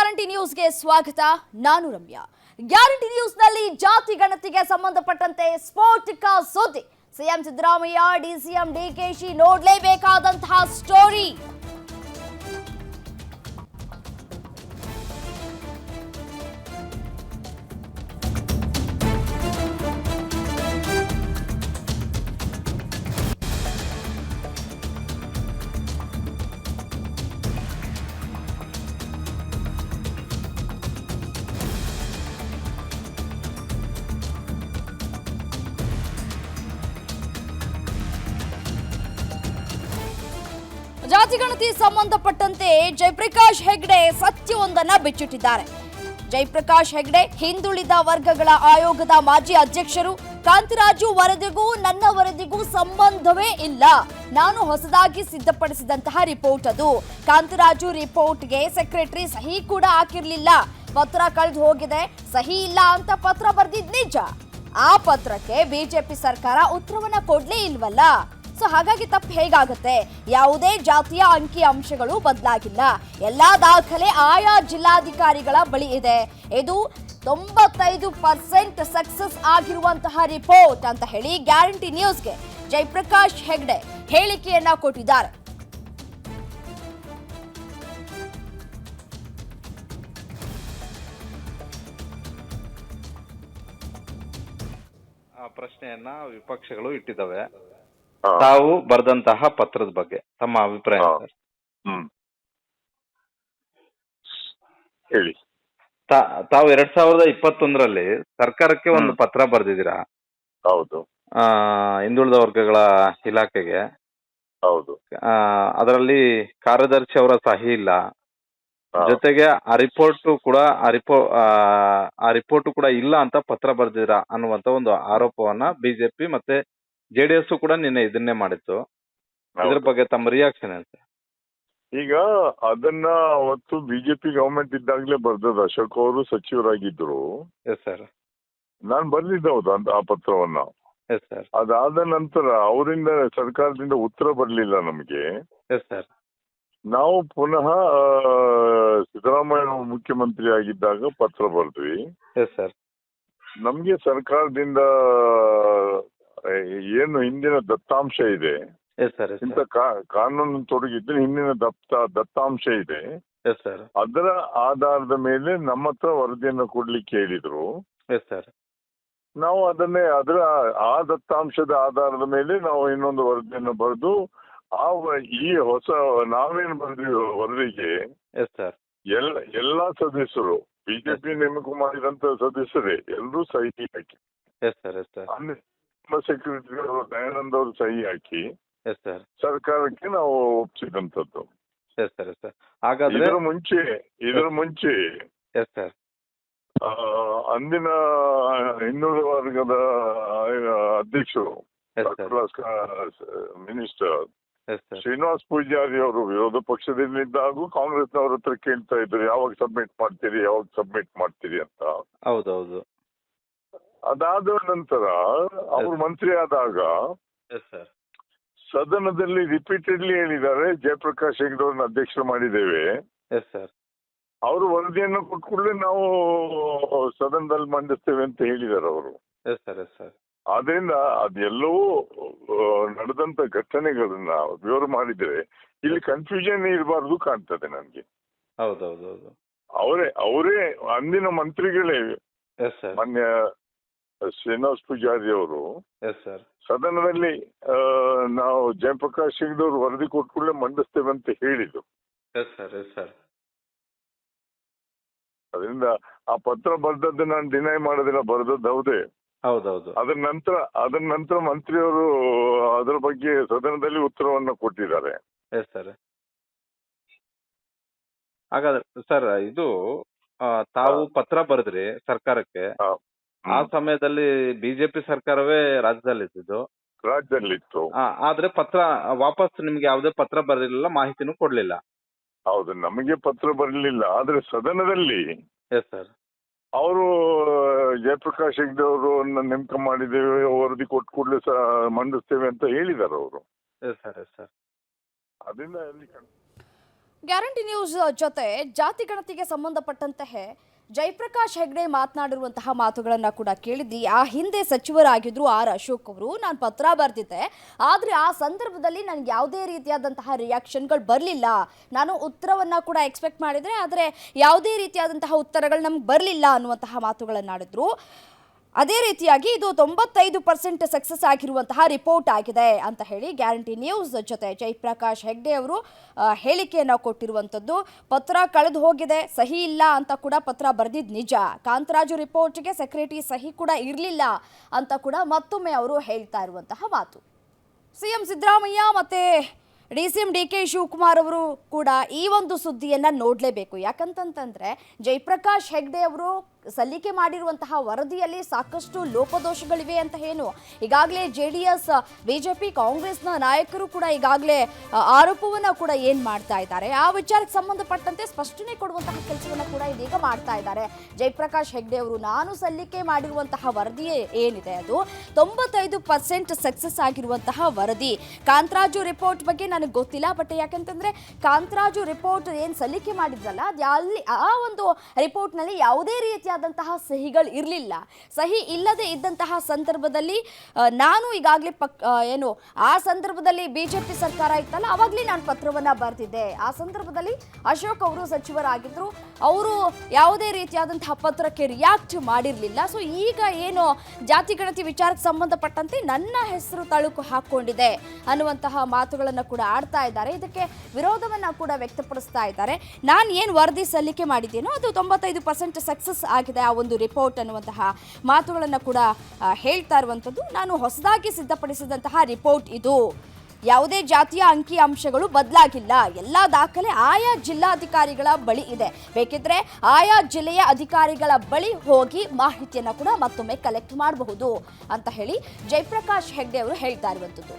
Guarantee ನ್ಯೂಸ್ಗೆ ಸ್ವಾಗತ. ನಾನು ರಮ್ಯಾ. ಗ್ಯಾರಂಟಿ ನ್ಯೂಸ್ನಲ್ಲಿ ಜಾತಿ ಗಣತಿಗೆ ಸಂಬಂಧಪಟ್ಟಂತೆ ಸ್ಫೋಟಕ ಸುದ್ದಿ. ಸಿಎಂ ಸಿದ್ದರಾಮಯ್ಯ ಡಿಸಿಎಂ ಡಿಕೆಶಿ ನೋಡ್ಲೇಬೇಕಾದಂತಹ ಸ್ಟೋರಿ. ಜಾತಿ ಗಣತಿ ಸಂಬಂಧಪಟ್ಟಂತೆ ಜಯಪ್ರಕಾಶ್ ಹೆಗ್ಡೆ ಸತ್ಯವೊಂದನ್ನ ಬಿಚ್ಚಿಟ್ಟಿದ್ದಾರೆ. ಜಯಪ್ರಕಾಶ್ ಹೆಗ್ಡೆ ಹಿಂದುಳಿದ ವರ್ಗಗಳ ಆಯೋಗದ ಮಾಜಿ ಅಧ್ಯಕ್ಷರು. ಕಾಂತರಾಜು ವರದಿಗೂ ನನ್ನ ವರದಿಗೂ ಸಂಬಂಧವೇ ಇಲ್ಲ. ನಾನು ಹೊಸದಾಗಿ ಸಿದ್ಧಪಡಿಸಿದಂತಹ ರಿಪೋರ್ಟ್ ಅದು. ಕಾಂತರಾಜು ರಿಪೋರ್ಟ್ಗೆ ಸೆಕ್ರೆಟರಿ ಸಹಿ ಕೂಡ ಹಾಕಿರ್ಲಿಲ್ಲ. ಪತ್ರ ಕಳೆದು ಹೋಗಿದೆ. ಸಹಿ ಇಲ್ಲ ಅಂತ ಪತ್ರ ಬರೆದಿದ್ ನಿಜ. ಆ ಪತ್ರಕ್ಕೆ ಬಿಜೆಪಿ ಸರ್ಕಾರ ಉತ್ತರವನ್ನ ಕೊಡ್ಲೇ ಇಲ್ವಲ್ಲ? ಸೊ ಹಾಗಾಗಿ ತಪ್ಪು ಹೇಗಾಗುತ್ತೆ? ಯಾವುದೇ ಜಾತಿಯ ಅಂಕಿ ಅಂಶಗಳು ಬದಲಾಗಿಲ್ಲ. ಎಲ್ಲ ದಾಖಲೆ ಆಯಾ ಜಿಲ್ಲಾಧಿಕಾರಿಗಳ ಬಳಿ ಇದೆ. ಇದು ತೊಂಬತ್ತೈದು ಪರ್ಸೆಂಟ್ ಸಕ್ಸಸ್ ಆಗಿರುವಂತಹ ರಿಪೋರ್ಟ್ ಅಂತ ಹೇಳಿ ಗ್ಯಾರಂಟಿ ನ್ಯೂಸ್ಗೆ ಜಯಪ್ರಕಾಶ್ ಹೆಗ್ಡೆ ಹೇಳಿಕೆಯನ್ನ ಕೊಟ್ಟಿದ್ದಾರೆ. ಪ್ರಶ್ನೆಯನ್ನ ವಿಪಕ್ಷಗಳು ಇಟ್ಟಿದ್ದಾವೆ. ತಾವು ಬರೆದಂತಹ ಪತ್ರದ ಬಗ್ಗೆ ತಮ್ಮ ಅಭಿಪ್ರಾಯ ಹಾ. ಸರ್. ಹ್ಮ್. ಹೇಳಿ. ತಾವು ಎರಡ್ ಸಾವಿರದ ಇಪ್ಪತ್ತೊಂದರಲ್ಲಿ ಸರ್ಕಾರಕ್ಕೆ ಒಂದು ಪತ್ರ ಬರೆದಿದ್ದೀರಾ? ಹೌದು. ಹಿಂದುಳಿದ ವರ್ಗಗಳ ಇಲಾಖೆಗೆ. ಹೌದು. ಅದರಲ್ಲಿ ಕಾರ್ಯದರ್ಶಿ ಅವರ ಸಹಿ ಇಲ್ಲ. ಜೊತೆಗೆ ಆ ರಿಪೋರ್ಟ್ ಕೂಡ ಆ ರಿಪೋರ್ಟ್ ಆ, ಆ ರಿಪೋರ್ಟ್ ಕೂಡ ಇಲ್ಲ ಅಂತ ಪತ್ರ ಬರೆದಿದ್ರ ಅನ್ನುವಂತ ಒಂದು ಆರೋಪವನ್ನ ಬಿಜೆಪಿ ಮತ್ತೆ ಜೆಡಿಎಸ್ ಕೂಡ ನಿನ್ನೆ ಇದನ್ನೇ ಮಾಡಿತ್ತು. ಇದ್ರ ಬಗ್ಗೆ ತಮ್ಮ ರಿಯಾಕ್ಷನ್ ಅಂತ ಈಗ ಅದನ್ನ ಅವತ್ತು ಬಿಜೆಪಿ ಗವರ್ಮೆಂಟ್ ಇದ್ದಾಗಲೇ ಬರ್ದದ ಅಶೋಕ್ ಅವರು ಸಚಿವರಾಗಿದ್ರು. ಎಸ್ ಸರ್ ನಾನು ಬರ್ದಿದ್ದೆ ಹೌದು ಆ ಪತ್ರವನ್ನ. ಎಸ್ ಸರ್ ಅದಾದ ನಂತರ ಅವರಿಂದ ಸರ್ಕಾರದಿಂದ ಉತ್ತರ ಬರ್ಲಿಲ್ಲ ನಮಗೆ. ಎಸ್ ಸರ್ ನಾವು ಪುನಃ ಸಿದ್ದರಾಮಯ್ಯ ಮುಖ್ಯಮಂತ್ರಿ ಆಗಿದ್ದಾಗ ಪತ್ರ ಬರ್ದ್ವಿ. ಎಸ್ ಸರ್ ನಮ್ಗೆ ಸರ್ಕಾರದಿಂದ ಏನು ಹಿಂದಿನ ದತ್ತಾಂಶ ಇದೆ. ಎಸ್ ಸರ್ ಇಂಥ ಕಾನೂನು ತೊಡಗಿದ್ರೆ ಹಿಂದಿನ ದತ್ತ ದತ್ತಾಂಶ ಇದೆ. ಎಸ್ ಸರ್ ಅದರ ಆಧಾರದ ಮೇಲೆ ನಮ್ಮ ಹತ್ರ ವರದಿಯನ್ನು ಕೊಡ್ಲಿಕ್ಕೆ ಹೇಳಿದ್ರು. ಎಸ್ ಸರ್ ನಾವು ಅದನ್ನೇ ಅದರ ಆ ದತ್ತಾಂಶದ ಆಧಾರದ ಮೇಲೆ ನಾವು ಇನ್ನೊಂದು ವರದಿಯನ್ನು ಬರೆದು ಆ ಈ ಹೊಸ ನಾವೇನು ಬರೆದಿವಿ ವರದಿಗೆ ಎಸ್ ಸರ್ ಎಲ್ಲ ಎಲ್ಲಾ ಸದಸ್ಯರು ಬಿಜೆಪಿ ನೇಮಕ ಮಾಡಿದಂತ ಸದಸ್ಯರೇ ಎಲ್ಲರೂ ಸಹಿ ಹಾಕಿ. ಎಸ್ ಸರ್ ಎಸ್ ಸರ್ ಅವರು ದಯಾನಂದ್ ಅವರು ಸಹಿ ಹಾಕಿ ಎಸ್ ಸರ್ ಸರ್ಕಾರಕ್ಕೆ ನಾವು ಒಪ್ಸಿದಂಥದ್ದು ಎಸ್ ಸರ್ ಎಸ್ ಸರ್ ಹಾಗಾದ್ರೆ ಇದರ ಮುಂಚೆ ಇದರ ಮುಂಚೆ ಎಸ್ ಸರ್ ಅಂದಿನ ಹಿಂದುಳಿದ ವರ್ಗದ ಅಧ್ಯಕ್ಷರು ಮಿನಿಸ್ಟರ್ ಶ್ರೀನಿವಾಸ್ ಪೂಜಾರಿ ಅವರು ವಿರೋಧ ಪಕ್ಷದಲ್ಲಿದ್ದಾಗೂ ಕಾಂಗ್ರೆಸ್ನವ್ರ ಹತ್ರ ಕೇಳ್ತಾ ಇದ್ರು ಯಾವಾಗ ಸಬ್ಮಿಟ್ ಮಾಡ್ತೀರಿ ಯಾವಾಗ ಸಬ್ಮಿಟ್ ಮಾಡ್ತೀರಿ ಅಂತ. ಹೌದೌದು. ಅದಾದ ನಂತರ ಅವರು ಮಂತ್ರಿ ಆದಾಗ ಸದನದಲ್ಲಿ ರಿಪೀಟೆಡ್ಲಿ ಹೇಳಿದ್ದಾರೆ ಜಯಪ್ರಕಾಶ್ ಹೆಗ್ಡೆ ಅವ್ರನ್ನ ಅಧ್ಯಕ್ಷರು ಮಾಡಿದ್ದೇವೆ. ಅವರು ವರದಿಯನ್ನು ಕೊಟ್ಟ ಕೂಡಲೇ ನಾವು ಸದನದಲ್ಲಿ ಮಂಡಿಸ್ತೇವೆ ಅಂತ ಹೇಳಿದ್ದಾರೆ ಅವರು. ಆದ್ರಿಂದ ಅದೆಲ್ಲವೂ ನಡೆದಂತ ಘಟನೆಗಳನ್ನ ವಿವರ ಮಾಡಿದ್ರೆ ಇಲ್ಲಿ ಕನ್ಫ್ಯೂಷನ್ ಇರಬಾರ್ದು ಕಾಣ್ತದೆ ನನಗೆ. ಹೌದೌದು ಹೌದು ಅವರೇ ಅವರೇ ಅಂದಿನ ಮಂತ್ರಿಗಳೇ. ಮಾನ್ಯ ಶ್ರೀನಿವಾಸ್ ಪೂಜಾರಿ ಅವರು ಎಸ್ ಸರ್ ಸದನದಲ್ಲಿ ನಾವು ಜಯಪ್ರಕಾಶ್ ಸಿಂಗ್ ಅವರು ವರದಿ ಕೊಟ್ಕೊಳ್ಳೆ ಮಂಡಿಸ್ತೇವೆ ಅಂತ ಹೇಳಿದ್ರು ಎಸ್ ಸರ್ ಎಸ್ ಸರ್ ಅದರಿಂದ ಆ ಪತ್ರ ಬರ್ದದ್ದು ನಾನು ಡಿನೈ ಮಾಡೋದಿಲ್ಲ ಬರ್ದದ್ದು ಹೌದೇ? ಹೌದೌದು. ಅದರ ನಂತರ ಅದರ ನಂತರ ಮಂತ್ರಿಯವರು ಅದರ ಬಗ್ಗೆ ಸದನದಲ್ಲಿ ಉತ್ತರವನ್ನು ಕೊಟ್ಟಿದ್ದಾರೆ. ಎಸ್ ಸರ್ ಹಾಗಾದ್ರೆ ಸರ್ ಇದು ತಾವು ಪತ್ರ ಬರೆದ್ರಿ ಸರ್ಕಾರಕ್ಕೆ. ಆ ಸಮಯದಲ್ಲಿ ಬಿಜೆಪಿ ಸರ್ಕಾರವೇ ರಾಜ್ಯದಲ್ಲಿ ಇದ್ದಿದ್ದು ರಾಜ್ಯದಲ್ಲಿತ್ತು. ಆ, ಆದ್ರೆ ಪತ್ರ ವಾಪಸ್ ನಿಮ್ಗೆ ಯಾವುದೇ ಪತ್ರ ಬರಲಿಲ್ಲ ಮಾಹಿತಿನೂ ಕೊಡ್ಲಿಲ್ಲ. ಹೌದು ನಮಗೆ ಪತ್ರ ಬರಲಿಲ್ಲ ಆದ್ರೆ ಸದನದಲ್ಲಿ ಎಸ್ ಸರ್ ಅವರು ಜಯಪ್ರಕಾಶ್ ಹೆಗ್ಡೆ ಅವರು ನೇಮಕ ಮಾಡಿದ್ದೇವೆ ವರದಿ ಕೊಟ್ಟು ಕೂಡಲೇ ಮಂಡಿಸ್ತೇವೆ ಅಂತ ಹೇಳಿದ್ದಾರೆ ಅವರು. ಎಸ್ ಸರ್ ಎಸ್ ಸರ್ ಅದರಿಂದ ಅಲ್ಲಿ ಗ್ಯಾರಂಟಿ ನ್ಯೂಸ್ ಜೊತೆ ಜಾತಿ ಗಣತಿಗೆ ಸಂಬಂಧಪಟ್ಟಂತೆ ಜಯಪ್ರಕಾಶ್ ಹೆಗ್ಡೆ ಮಾತನಾಡಿರುವಂತಹ ಮಾತುಗಳನ್ನು ಕೂಡ ಕೇಳಿದ್ವಿ. ಆ ಹಿಂದೆ ಸಚಿವರಾಗಿದ್ರು ಆರ್ ಅಶೋಕ್ ಅವರು. ನಾನು ಪತ್ರ ಬರೆದಿದ್ದೆ. ಆದರೆ ಆ ಸಂದರ್ಭದಲ್ಲಿ ನನಗೆ ಯಾವುದೇ ರೀತಿಯಾದಂತಹ ರಿಯಾಕ್ಷನ್ಗಳು ಬರಲಿಲ್ಲ. ನಾನು ಉತ್ತರವನ್ನು ಕೂಡ ಎಕ್ಸ್ಪೆಕ್ಟ್ ಮಾಡಿದ್ರೆ, ಆದರೆ ಯಾವುದೇ ರೀತಿಯಾದಂತಹ ಉತ್ತರಗಳು ನಮ್ಗೆ ಬರಲಿಲ್ಲ ಅನ್ನುವಂತಹ ಮಾತುಗಳನ್ನಾಡಿದ್ರು. ಅದೇ ರೀತಿಯಾಗಿ ಇದು ತೊಂಬತ್ತೈದು ಪರ್ಸೆಂಟ್ ಸಕ್ಸಸ್ ಆಗಿರುವಂತಹ ರಿಪೋರ್ಟ್ ಆಗಿದೆ ಅಂತ ಹೇಳಿ ಗ್ಯಾರಂಟಿ ನ್ಯೂಸ್ ಜೊತೆ ಜಯಪ್ರಕಾಶ್ ಹೆಗ್ಡೆ ಅವರು ಹೇಳಿಕೆಯನ್ನು ಕೊಟ್ಟಿರುವಂಥದ್ದು. ಪತ್ರ ಕಳೆದು ಹೋಗಿದೆ, ಸಹಿ ಇಲ್ಲ ಅಂತ ಕೂಡ ಪತ್ರ ಬರೆದಿದ್ದು ನಿಜ. ಕಾಂತರಾಜು ರಿಪೋರ್ಟ್ಗೆ ಸೆಕ್ರೆಟರಿ ಸಹಿ ಕೂಡ ಇರಲಿಲ್ಲ ಅಂತ ಕೂಡ ಮತ್ತೊಮ್ಮೆ ಅವರು ಹೇಳ್ತಾ ಇರುವಂತಹ ಮಾತು. ಸಿಎಂ ಸಿದ್ದರಾಮಯ್ಯ ಮತ್ತೆ D C M D K Shivakumar ಅವರು ಕೂಡ ಈ ಒಂದು ಸುದ್ದಿಯನ್ನು ನೋಡಲೇಬೇಕು. ಯಾಕಂತಂತಂದರೆ ಜಯಪ್ರಕಾಶ್ ಹೆಗ್ಡೆ ಅವರು ಸಲ್ಲಿಕೆ ಮಾಡಿರುವಂತಹ ವರದಿಯಲ್ಲಿ ಸಾಕಷ್ಟು ಲೋಪದೋಷಗಳಿವೆ ಅಂತ ಏನು? ಈಗಾಗಲೇ ಜೆ ಡಿ ಎಸ್ ಬಿಜೆಪಿ, ಕಾಂಗ್ರೆಸ್ನ ನಾಯಕರು ಕೂಡ ಈಗಾಗಲೇ ಆರೋಪವನ್ನು ಕೂಡ ಏನು ಮಾಡ್ತಾ ಇದ್ದಾರೆ? ಆ ವಿಚಾರಕ್ಕೆ ಸಂಬಂಧಪಟ್ಟಂತೆ ಸ್ಪಷ್ಟನೆ ಕೊಡುವಂತಹ ಕೆಲಸವನ್ನು ಕೂಡ ಇದೀಗ ಮಾಡ್ತಾ ಇದ್ದಾರೆ. ಜಯಪ್ರಕಾಶ್ ಹೆಗ್ಡೆ ಅವರು, ನಾನು ಸಲ್ಲಿಕೆ ಮಾಡಿರುವಂತಹ ವರದಿ ಏನಿದೆ ಅದು? ತೊಂಬತ್ತೈದು ಪರ್ಸೆಂಟ್ ಸಕ್ಸಸ್ ಆಗಿರುವಂತಹ ವರದಿ. ಕಾಂತರಾಜು ರಿಪೋರ್ಟ್ ಬಗ್ಗೆ ನನಗೆ ಗೊತ್ತಿಲ್ಲ, ಬಟ್ ಯಾಕಂತಂದ್ರೆ ಕಾಂತರಾಜು ರಿಪೋರ್ಟ್ ಏನು ಸಲ್ಲಿಕೆ ಮಾಡಿದ್ರಲ್ಲ ಅದು ಅಲ್ಲಿ ಆ ಒಂದು ರಿಪೋರ್ಟ್ನಲ್ಲಿ ಯಾವುದೇ ರೀತಿಯಾದಂತಹ ಸಹಿಗಳು ಇರಲಿಲ್ಲ. ಸಹಿ ಇಲ್ಲದೆ ಇದ್ದಂತಹ ಸಂದರ್ಭದಲ್ಲಿ ನಾನು ಈಗಾಗಲೇ ಪಕ್ ಏನು, ಆ ಸಂದರ್ಭದಲ್ಲಿ ಬಿಜೆಪಿ ಸರ್ಕಾರ ಇತ್ತಲ್ಲ, ಅವಾಗಲೇ ನಾನು ಪತ್ರವನ್ನು ಬರೆದಿದ್ದೆ. ಆ ಸಂದರ್ಭದಲ್ಲಿ ಅಶೋಕ್ ಅವರು ಸಚಿವರಾಗಿದ್ದರು ಅವರು ಯಾವುದೇ ರೀತಿಯಾದಂತಹ ಪತ್ರಕ್ಕೆ ರಿಯಾಕ್ಟ್ ಮಾಡಿರಲಿಲ್ಲ. ಸೊ ಈಗ ಏನು ಜಾತಿ, ಗಣತಿ ವಿಚಾರಕ್ಕೆ ಸಂಬಂಧಪಟ್ಟಂತೆ ನನ್ನ ಹೆಸರು ತಳುಕು ಹಾಕ್ಕೊಂಡಿದೆ ಅನ್ನುವಂತಹ ಮಾತುಗಳನ್ನು ಕೂಡ ಆಡ್ತಾ ಇದ್ದಾರೆ. ಇದಕ್ಕೆ ವಿರೋಧವನ್ನು ಕೂಡ ವ್ಯಕ್ತಪಡಿಸ್ತಾ ಇದ್ದಾರೆ. ನಾನು ಏನು ವರದಿ ಸಲ್ಲಿಕೆ ಮಾಡಿದ್ದೇನೋ ಅದು ತೊಂಬತ್ತೈದು ಪರ್ಸೆಂಟ್ ಸಕ್ಸಸ್ ಆಗಿದೆ. ಆ ಒಂದು ರಿಪೋರ್ಟ್ ಅನ್ನುವಂತಹ ಮಾತುಗಳನ್ನು ಕೂಡ ಹೇಳ್ತಾ ಇರುವಂಥದ್ದು. ನಾನು ಹೊಸದಾಗಿ ಸಿದ್ಧಪಡಿಸಿದಂತಹ ರಿಪೋರ್ಟ್ ಇದು. ಯಾವುದೇ ಜಾತಿಯ ಅಂಕಿ ಅಂಶಗಳು ಬದಲಾಗಿಲ್ಲ. ಎಲ್ಲ ದಾಖಲೆ ಆಯಾ ಜಿಲ್ಲಾಧಿಕಾರಿಗಳ ಬಳಿ ಇದೆ. ಬೇಕಿದ್ರೆ ಆಯಾ ಜಿಲ್ಲೆಯ ಅಧಿಕಾರಿಗಳ ಬಳಿ ಹೋಗಿ ಮಾಹಿತಿಯನ್ನು ಕೂಡ ಮತ್ತೊಮ್ಮೆ ಕಲೆಕ್ಟ್ ಮಾಡಬಹುದು ಅಂತ ಹೇಳಿ ಜಯಪ್ರಕಾಶ್ ಹೆಗ್ಡೆ ಅವರು ಹೇಳ್ತಾ ಇರುವಂಥದ್ದು.